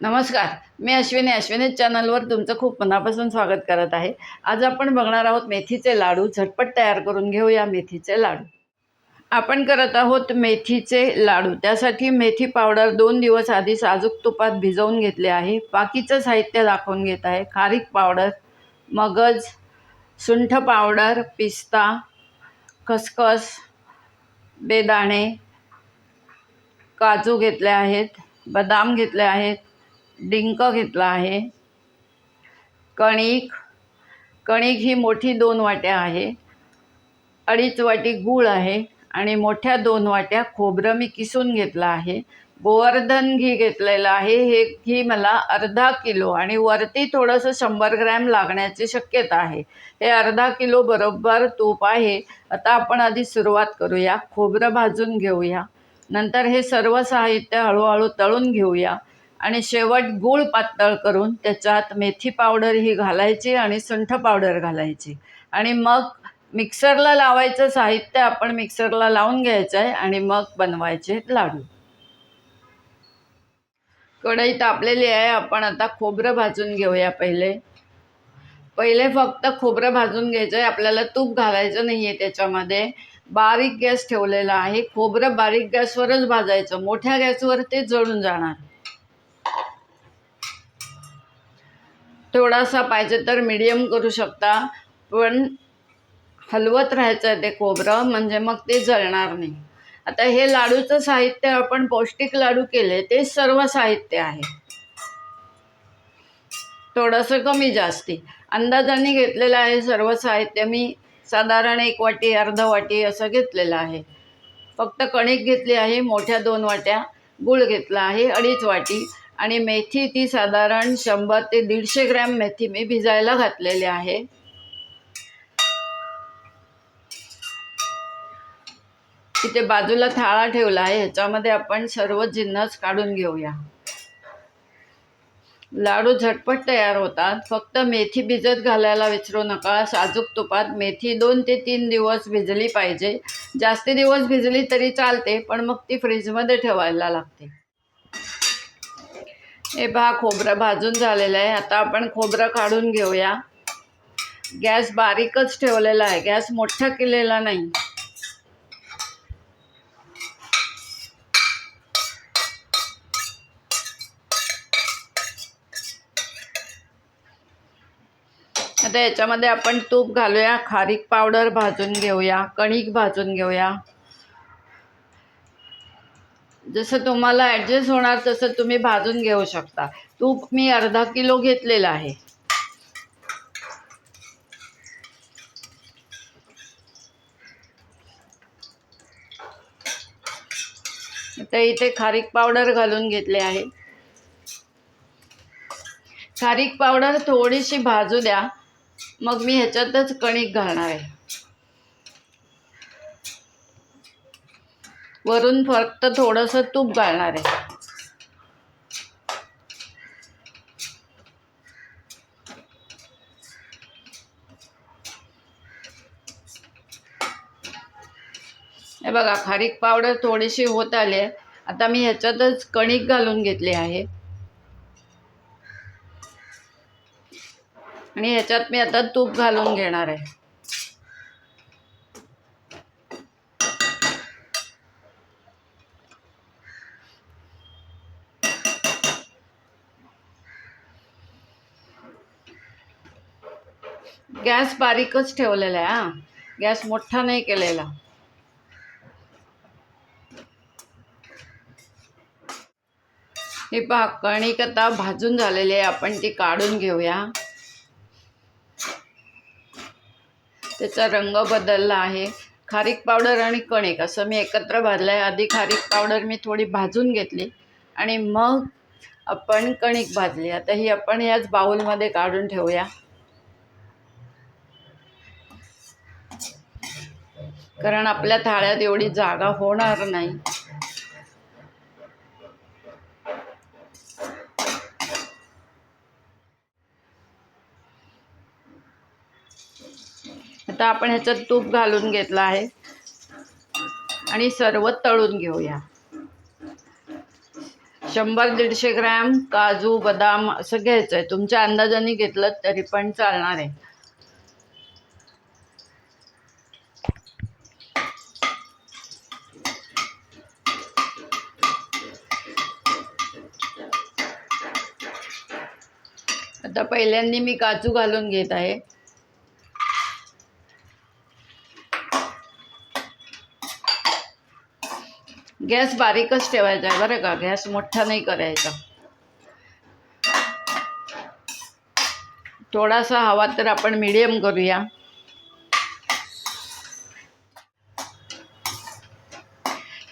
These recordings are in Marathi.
नमस्कार. मी अश्विनी अश्विनी चॅनलवर तुमचं खूप मनापासून स्वागत करत आहे. आज आपण बघणार आहोत मेथीचे लाडू. झटपट तयार करून घेऊया मेथीचे लाडू. आपण करत आहोत मेथीचे लाडू. त्यासाठी मेथी पावडर दोन दिवस आधी साजूक तुपात भिजवून घेतले आहे. बाकीचं साहित्य दाखवून घेत आहे. खारीक पावडर मगज सुंठ पावडर पिस्ता खसखस बेदाणे काजू घेतले आहेत बदाम घेतले आहेत डिंक घेतला आहे. कणिक कणिक ही मोठी दोन वाट्या आहे. अडीच वाटी गूळ आहे आणि मोठ्या दोन वाट्या खोबरं मी किसून घेतलं आहे. गोवर्धन घी घेतलेलं आहे. हे घी मला अर्धा किलो आणि वरती थोडंसं शंभर ग्रॅम लागण्याची शक्यता आहे. हे अर्धा किलो बरोबर तूप आहे. आता आपण आधी सुरुवात करूया. खोबरं भाजून घेऊया. नंतर हे सर्व साहित्य हळूहळू तळून घेऊया. आणि शेवट गूळ पातळ करून त्याच्यात मेथी पावडर ही घालायची आणि सुंठ पावडर घालायची. आणि मग मिक्सरला लावायचं साहित्य आपण मिक्सरला लावून घ्यायचं आहे आणि मग बनवायचे लाडू. कढई तापलेली आहे आपण आता खोबरं भाजून घेऊया पहिले. पहिले फक्त खोबरं भाजून घ्यायचं आहे आपल्याला तूप घालायचं नाही आहे त्याच्यामध्ये. बारीक गॅस ठेवलेला आहे खोबरं बारीक गॅसवरच भाजायचं मोठ्या गॅसवर ते जळून जाणार. थोडासा पाहिजे तर मीडियम करू शकता. पण हलवत राहायचं आहे ते खोबरं म्हणजे मग ते जळणार नाही. आता हे लाडूचं साहित्य आपण पौष्टिक लाडू केले ते सर्व साहित्य आहे. थोडंसं कमी जास्ती. अंदाजाने घेतलेलं आहे सर्व साहित्य. मी साधारण एक वाटी अर्ध वाटी असं घेतलेलं आहे. फक्त कणिक घेतली आहे मोठ्या दोन वाट्या गूळ घेतला आहे अडीच वाटी. आणि मेथी ती साधारण शंभर ते दीडशे ग्रॅम मेथी मी भिजायला घातलेली आहे. तिथे बाजूला थाळा ठेवला आहे ह्याच्यामध्ये आपण सर्व जिन्नस काढून घेऊया. लाडू झटपट तयार होतात फक्त मेथी भिजत घालायला विसरू नका. साजूक तुपात मेथी दोन ते तीन दिवस भिजली पाहिजे. जास्ती दिवस भिजली तरी चालते पण मग ती फ्रीजमध्ये ठेवायला लागते. हे पहा खोबरं भाजून झालेलं आहे. आता आपण खोबरं काढून घेऊया. गॅस बारीकच ठेवलेला आहे. गॅस मोठा केलेला नाही. आता याच्यामध्ये आपण तूप घालूया खारीक पावडर भाजून घेऊया कणिक भाजून घेऊया. जसं तुम्हाला ॲडजस्ट होणार तसं तुम्ही भाजून घेऊ शकता. तूप मी अर्धा किलो घेतलेलं आहे. आता इथे खारीक पावडर घालून घेतले आहे. खारीक पावडर थोडीशी भाजू द्या. मग मी ह्याच्यातच कणिक घालणार आहे. वरून फक्त थोडंसं तूप घालणार आहे. हे बघा खारीक पावडर थोडीशी होत आली आहे. आता मी ह्याच्यातच कणिक घालून घेतली आहे. आणि ह्याच्यात मी आता तूप घालून घेणार आहे. गॅस बारीकच ठेवलेला आहे हा. गॅस मोठा नाही केलेला. हे पहा कणिक आता भाजून झालेली आहे आपण ती काढून घेऊया. त्याचा रंग बदलला आहे. खारीक पावडर आणि कणिक असं मी एकत्र भाजलं आहे आधी खारीक पावडर मी थोडी भाजून घेतली आणि मग आपण कणिक भाजली. आता ही आपण याच बाउलमध्ये काढून ठेवूया. कारण आपल्या थाळ्यात एवढी जागा होणार नाही. आता आपण ह्याच्यात तूप घालून घेतलं आहे. आणि सर्व तळून घेऊया. शंभर दीडशे ग्रॅम काजू बदाम असं घ्यायचं आहे तुमच्या अंदाजाने घेतलं तरी पण चालणार आहे आता पहिल्यांदा मी काजू घालून घेत आहे. गॅस बारीकच ठेवायचा आहे बरं का गॅस मोठा नाही करायचा. थोडासा हवा तर आपण मिडियम करूया.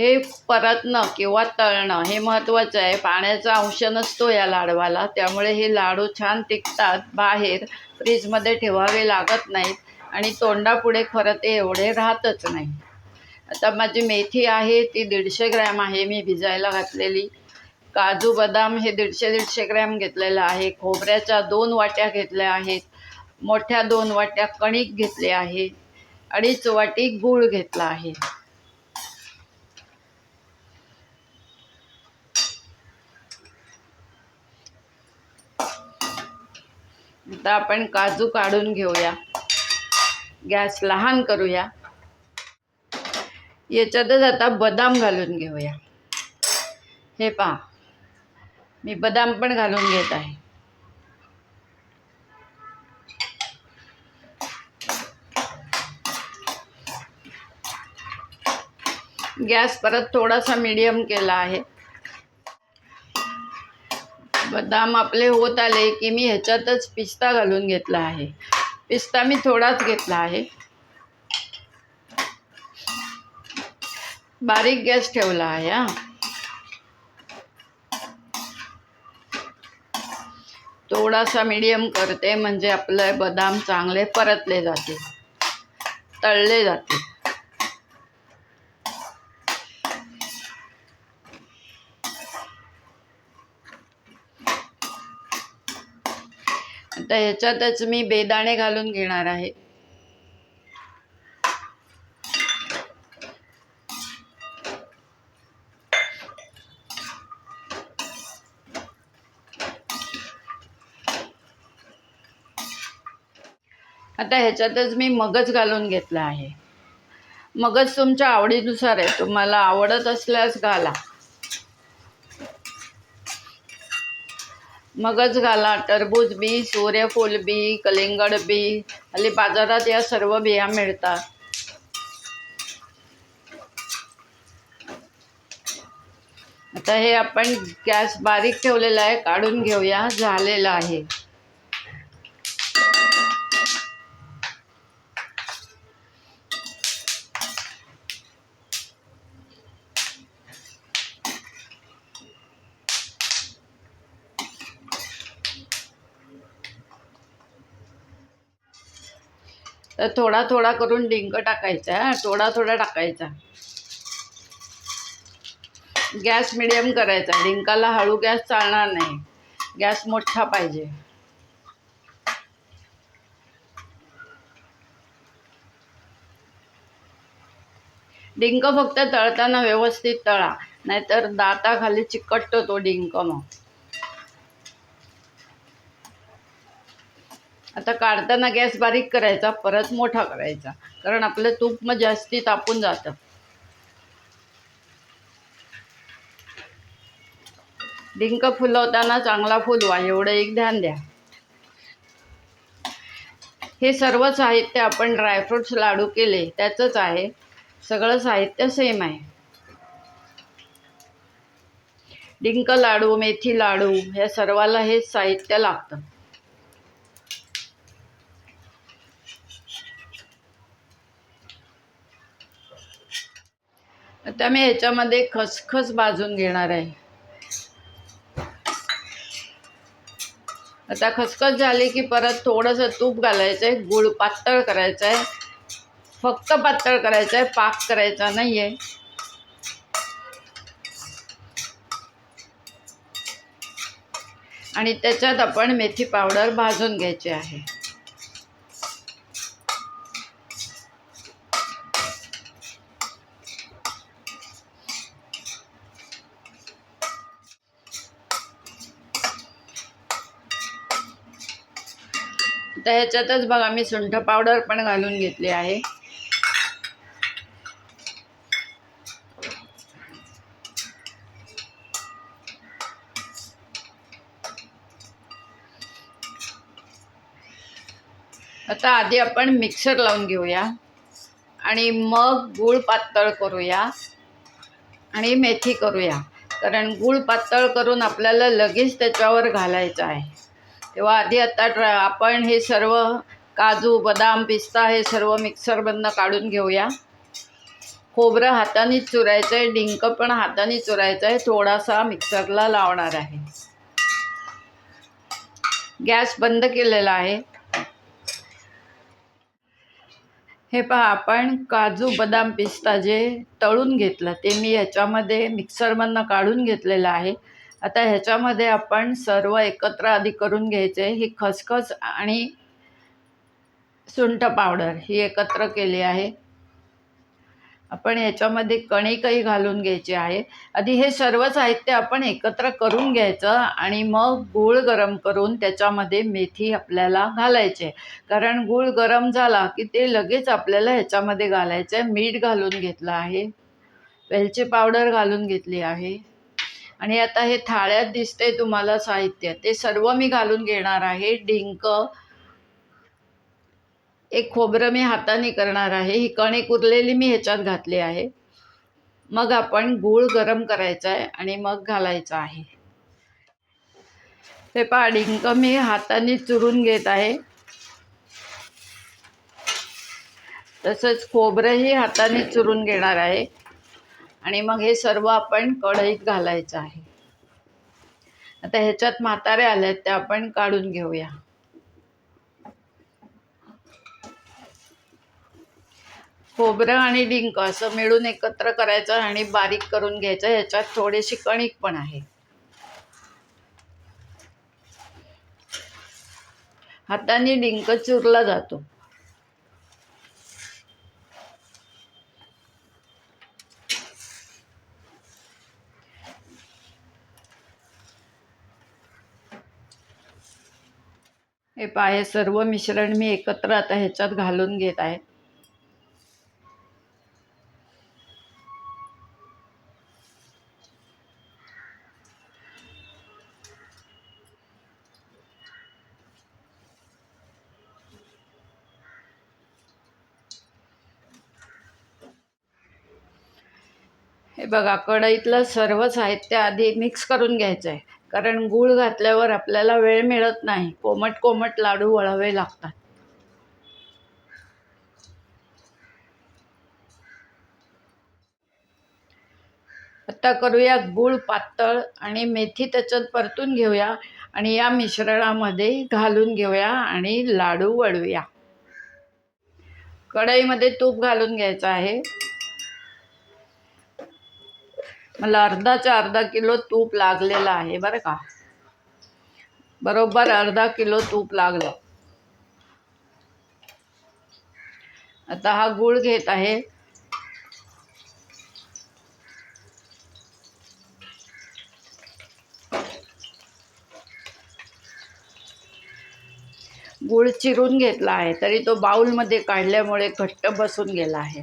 हे परतणं किंवा तळणं हे महत्त्वाचं आहे. पाण्याचा अंश नसतो या लाडवाला. त्यामुळे हे लाडू छान टिकतात बाहेर. फ्रीजमध्ये ठेवावे लागत नाहीत. आणि तोंडापुढे खरं ते एवढे राहतच नाही. आता माझी मेथी आहे ती दीडशे ग्रॅम आहे. मी भिजायला घातलेली. काजू बदाम हे दीडशे दीडशे ग्रॅम घेतलेलं आहे. खोबऱ्याच्या दोन वाट्या घेतल्या आहेत. मोठ्या दोन वाट्या कणिक घेतले आहे. अडीच वाटी गूळ घेतला आहे. आता आपण काजू काढून घेऊया. गॅस लहान करूया. याच्यातच आता बदाम घालून घेऊया. हे पहा. मी बदाम पण घालून घेत आहे. गॅस परत थोडासा मीडियम केला आहे. बदाम आपले होत आले की मी ह्याच्यातच पिस्ता घालून घेतला आहे. पिस्ता मी थोडाच घेतला आहे. बारीक गॅस ठेवला आहे हा. थोडासा मीडियम करते म्हणजे आपले बदाम चांगले परतले जाते तळले जाते तर ह्याच्यातच मी बेदाणे घालून घेणार आहे. आता ह्याच्यातच मी मगज घालून घेतला आहे. मगज तुमच्या आवडीनुसार आहे. तुम्हाला आवडत असल्यास घाला. मगज घाला टरबूज बी सूर्यफूल बी कलिंगड बी हल्ली बाजारात या सर्व बिया मिळतात. आता हे आपण गॅस बारीक ठेवलेला आहे काढून घेऊया झालेलं आहे. तर थोडा थोडा करून डिंक टाकायचा थोडा थोडा टाकायचा. गॅस मिडियम करायचा डिंकाला हळू गॅस चालणार नाही. गॅस मोठा पाहिजे. डिंक फक्त तळताना व्यवस्थित तळा नाहीतर दाताखाली चिकटतो तो डिंक मग. आता काढताना गॅस बारीक करायचा परत मोठा करायचा. कारण आपलं तूप मग जास्ती तापून जातं. डिंक फुलवताना चांगला फुलवा एवढं एक ध्यान द्या. हे सर्व साहित्य आपण ड्रायफ्रुट्स लाडू केले त्याचंच आहे. सगळं साहित्य सेम आहे. डिंक लाडू मेथी लाडू या सर्वाला हेच साहित्य लागतं. आता मी ह्याच्यामध्ये खसखस भाजून घेणार आहे. आता खसखस झाली की परत थोडंसं तूप घालायचं आहे गुळ पातळ करायचं आहे. फक्त पातळ करायचं आहे पाक करायचा नाही आहे आणि त्याच्यात आपण मेथी पावडर भाजून घ्यायची आहे. ह्याच्यातच बघा मी सुंठ पावडर पण घालून घेतली आहे. आता आधी आपण मिक्सर लावून घेऊया आणि मग गूळ पातळ करूया आणि मेथी करूया. कारण गूळ पातळ करून आपल्याला लगेच त्याच्यावर घालायचं आहे. तेव्हा आधी आता ट्र आपण हे सर्व काजू बदाम पिस्ता हे सर्व मिक्सरमधनं काढून घेऊया. खोबरं हातानेच चुरायचं आहे डिंक पण हाताने चुरायचं आहे थोडासा मिक्सरला लावणार आहे. गॅस बंद केलेला आहे. हे पहा आपण काजू बदाम पिस्ता जे तळून घेतलं ते मी ह्याच्यामध्ये मिक्सरमधनं काढून घेतलेलं आहे. आता ह्याच्यामध्ये आपण सर्व एकत्र आधी करून घ्यायचे. ही खसखस आणि सुंठ पावडर ही एकत्र केली आहे. आपण ह्याच्यामध्ये कणिकही घालून घ्यायची आहे. आधी हे सर्व साहित्य आपण एकत्र करून घ्यायचं आणि मग गूळ गरम करून त्याच्यामध्ये मेथी आपल्याला घालायचे. कारण गूळ गरम झाला की ते लगेच आपल्याला ह्याच्यामध्ये घालायचं. आहे मीठ घालून घेतलं आहे. वेलची पावडर घालून घेतली आहे. आणि आता हे थाळ्यात दिसते तुम्हाला साहित्य. ते सर्व मी घालून घेणार आहे. डिंक एक खोबरं मी हाताने करणार आहे. ही कणिक उरलेली मी ह्याच्यात घातली आहे. मग आपण गूळ गरम करायचा आहे आणि मग घालायचा आहे. हे पहा डिंक मी हाताने चुरून घेत आहे. तसंच खोबरंही हाताने चुरून घेणार आहे. आणि मग हे सर्व आपण कढईत घालायचं आहे. आता ह्याच्यात म्हातारे आल्यात त्या आपण काढून घेऊया. खोबरं आणि डिंक असं मिळून एकत्र करायचं आणि बारीक करून घ्यायचं. ह्याच्यात थोडीशी कणिक पण आहे. हाताने डिंक चुरला जातो. हे पाय सर्व मिश्रण मी एकत्र आता ह्याच्यात घालून घेत आहे. हे बघा कढईतलं सर्व साहित्य आधी मिक्स करून घ्यायचं आहे कारण गूळ घातल्यावर आपल्याला वेळ मिळत नाही. कोमट कोमट लाडू वळावे लागतात. आता करूया गूळ पातळ आणि मेथी त्याच्यात परतून घेऊया आणि या मिश्रणामध्ये घालून घेऊया आणि लाडू वळूया कढईमध्ये तूप घालून घ्यायचं आहे. मला अर्धाच्या अर्धा किलो तूप लागलेलं आहे बरं का? बरोबर अर्धा किलो तूप लागलं. आता हा गूळ घेत आहे. गूळ चिरून घेतला आहे तरी तो बाऊलमध्ये काढल्यामुळे घट्ट बसून गेला आहे.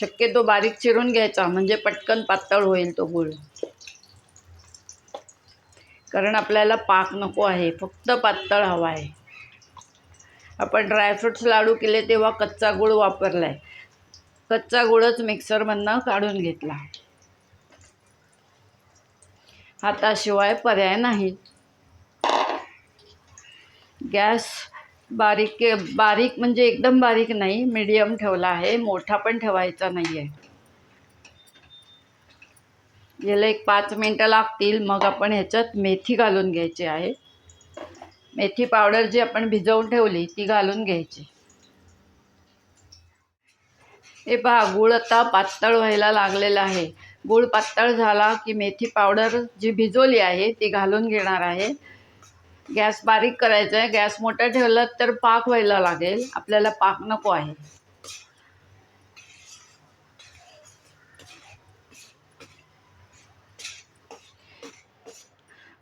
शक्यतो बारीक चिरून घ्यायचा म्हणजे पटकन पातळ होईल तो गूळ. कारण आपल्याला पाक नको आहे फक्त पातळ हवा आहे. आपण ड्रायफ्रुट्स लाडू केले तेव्हा कच्चा गूळ वापरला आहे कच्चा गुळच मिक्सरमधनं काढून घेतला. हाताशिवाय पर्याय नाही. गॅस बारीक बारीक म्हणजे एकदम बारीक नाही मीडियम ठेवला आहे. मोठा पण ठेवायचा नाही आहे याला एक पाच मिनटं लागतील. मग आपण ह्याच्यात मेथी घालून घ्यायची आहे. मेथी पावडर जी आपण भिजवून ठेवली ती घालून घ्यायची. हे पहा गूळ आता पातळ व्हायला लागलेला आहे. गूळ पातळ झाला की मेथी पावडर जी भिजवली आहे ती घालून घेणार आहे. गॅस बारीक करायचा आहे गॅस मोठा ठेवला तर पाक व्हायला लागेल. आपल्याला पाक नको आहे.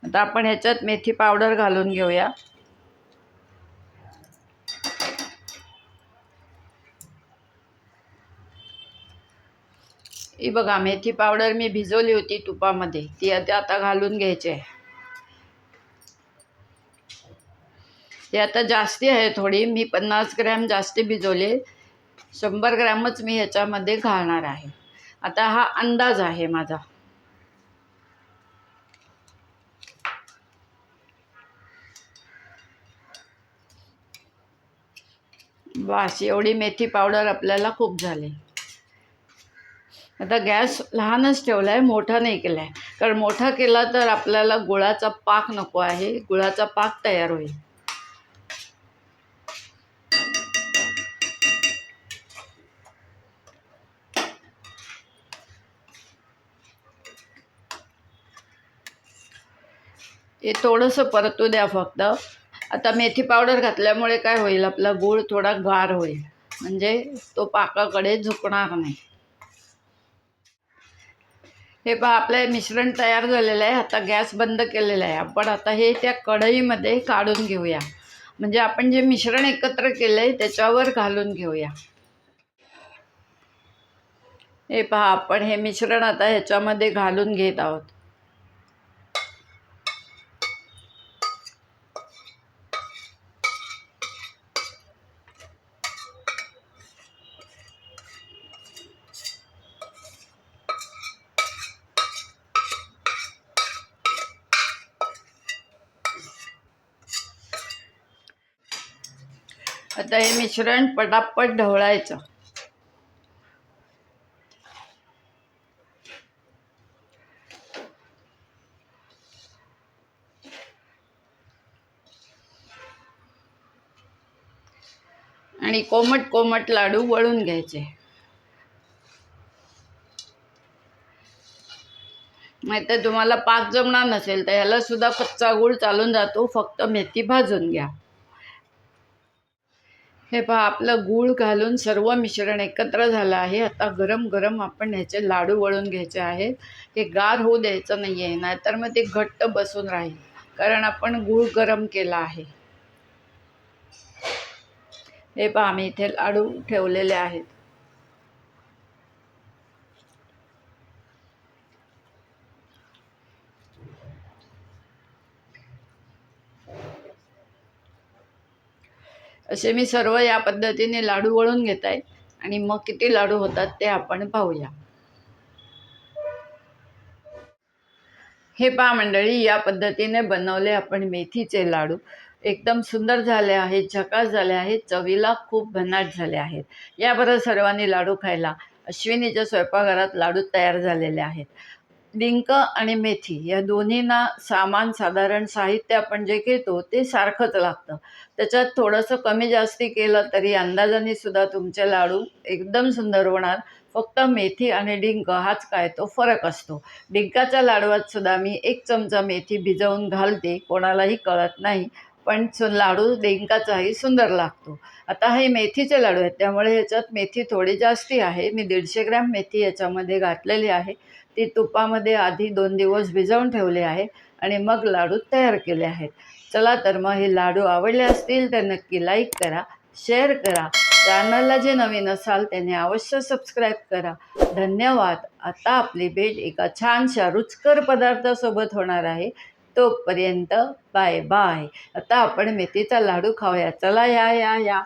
आता आपण ह्याच्यात मेथी पावडर घालून घेऊया. ही बघा मेथी पावडर मी भिजवली होती तुपामध्ये. ती आता घालून घ्यायची आहे. ते आता जास्ती आहे थोडी. मी पन्नास ग्रॅम जास्ती भिजवले. शंभर ग्रॅमच मी ह्याच्यामध्ये घालणार आहे. आता हा अंदाज आहे माझा. बास एवढी मेथी पावडर आपल्याला खूप झाली. आता गॅस लहानच ठेवला आहे मोठा नाही केला आहे कारण मोठा केला तर आपल्याला गुळाचा पाक नको आहे. गुळाचा पाक तयार होईल. हे थोडंसं परतू द्या फक्त. आता मेथी पावडर घातल्यामुळे काय होईल आपला गूळ थोडा गार होईल. म्हणजे तो पाकाकडे झुकणार नाही. हे पहा आपलं मिश्रण तयार झालेलं आहे. आता गॅस बंद केलेला आहे. आपण आता हे त्या कढईमध्ये काढून घेऊया. म्हणजे आपण जे मिश्रण एकत्र केलं आहे त्याच्यावर घालून घेऊया. हे पहा आपण हे मिश्रण आता ह्याच्यामध्ये घालून घेत आहोत. आता हे मिश्रण पटापट ढवळायचं. आणि कोमट कोमट लाडू वळून घ्यायचे. नाहीतर तुम्हाला पाक जमणार नसेल तर ह्याला सुद्धा कच्चा गूळ चालून जातो फक्त मेथी भाजून घ्या. हे पहा आपलं गूळ घालून सर्व मिश्रण एकत्र झालं आहे. आता गरम गरम आपण ह्याचे लाडू वळून घ्यायचे आहेत. हे गार होऊ द्यायचं नाही आहे नाहीतर मग ते घट्ट बसून राहील. कारण आपण गूळ गरम केला आहे. हे पहा आम्ही इथे लाडू ठेवलेले आहेत. असे मी सर्व या पद्धतीने लाडू वळून घेत आहे. आणि मग किती लाडू होतात ते आपण पाहूया. हे पहा मंडळी या पद्धतीने बनवले आपण मेथीचे लाडू. एकदम सुंदर झाले आहेत झकास झाले आहेत चवीला खूप भन्नाट झाले आहेत. याबरोबर सर्वांनी लाडू खायला अश्विनीच्या स्वयंपाकघरात लाडू तयार झालेले आहेत. डिंक आणि मेथी या दोन्हींना सामान साधारण साहित्य आपण जे घेतो ते सारखंच लागतं. त्याच्यात थोडंसं कमी जास्ती केलं तरी अंदाजाने सुद्धा तुमचे लाडू एकदम सुंदर होणार. फक्त मेथी आणि डिंक हाच काय तो फरक असतो. डिंकाच्या लाडवात सुद्धा मी एक चमचा मेथी भिजवून घालते कोणालाही कळत नाही पण सु लाडू डिंकाचाही सुंदर लागतो. आता हे मेथीचे लाडू आहेत त्यामुळे ह्याच्यात मेथी थोडी जास्ती आहे. मी दीडशे ग्रॅम मेथी याच्यामध्ये घातलेली आहे. ती तुपामध्ये आधी दोन दिवस भिजवून ठेवले आहे आणि मग लाडू तयार केले आहेत. चला तर मग हे लाडू आवडले असतील तर नक्की लाईक करा शेअर करा. चॅनलला जे नवीन असाल त्याने अवश्य सबस्क्राईब करा. धन्यवाद. आता आपली भेट एका छानशा रुचकर पदार्थासोबत होणार आहे. तोपर्यंत बाय बाय. आता आपण मेथीचा लाडू खाऊया. चला या या या.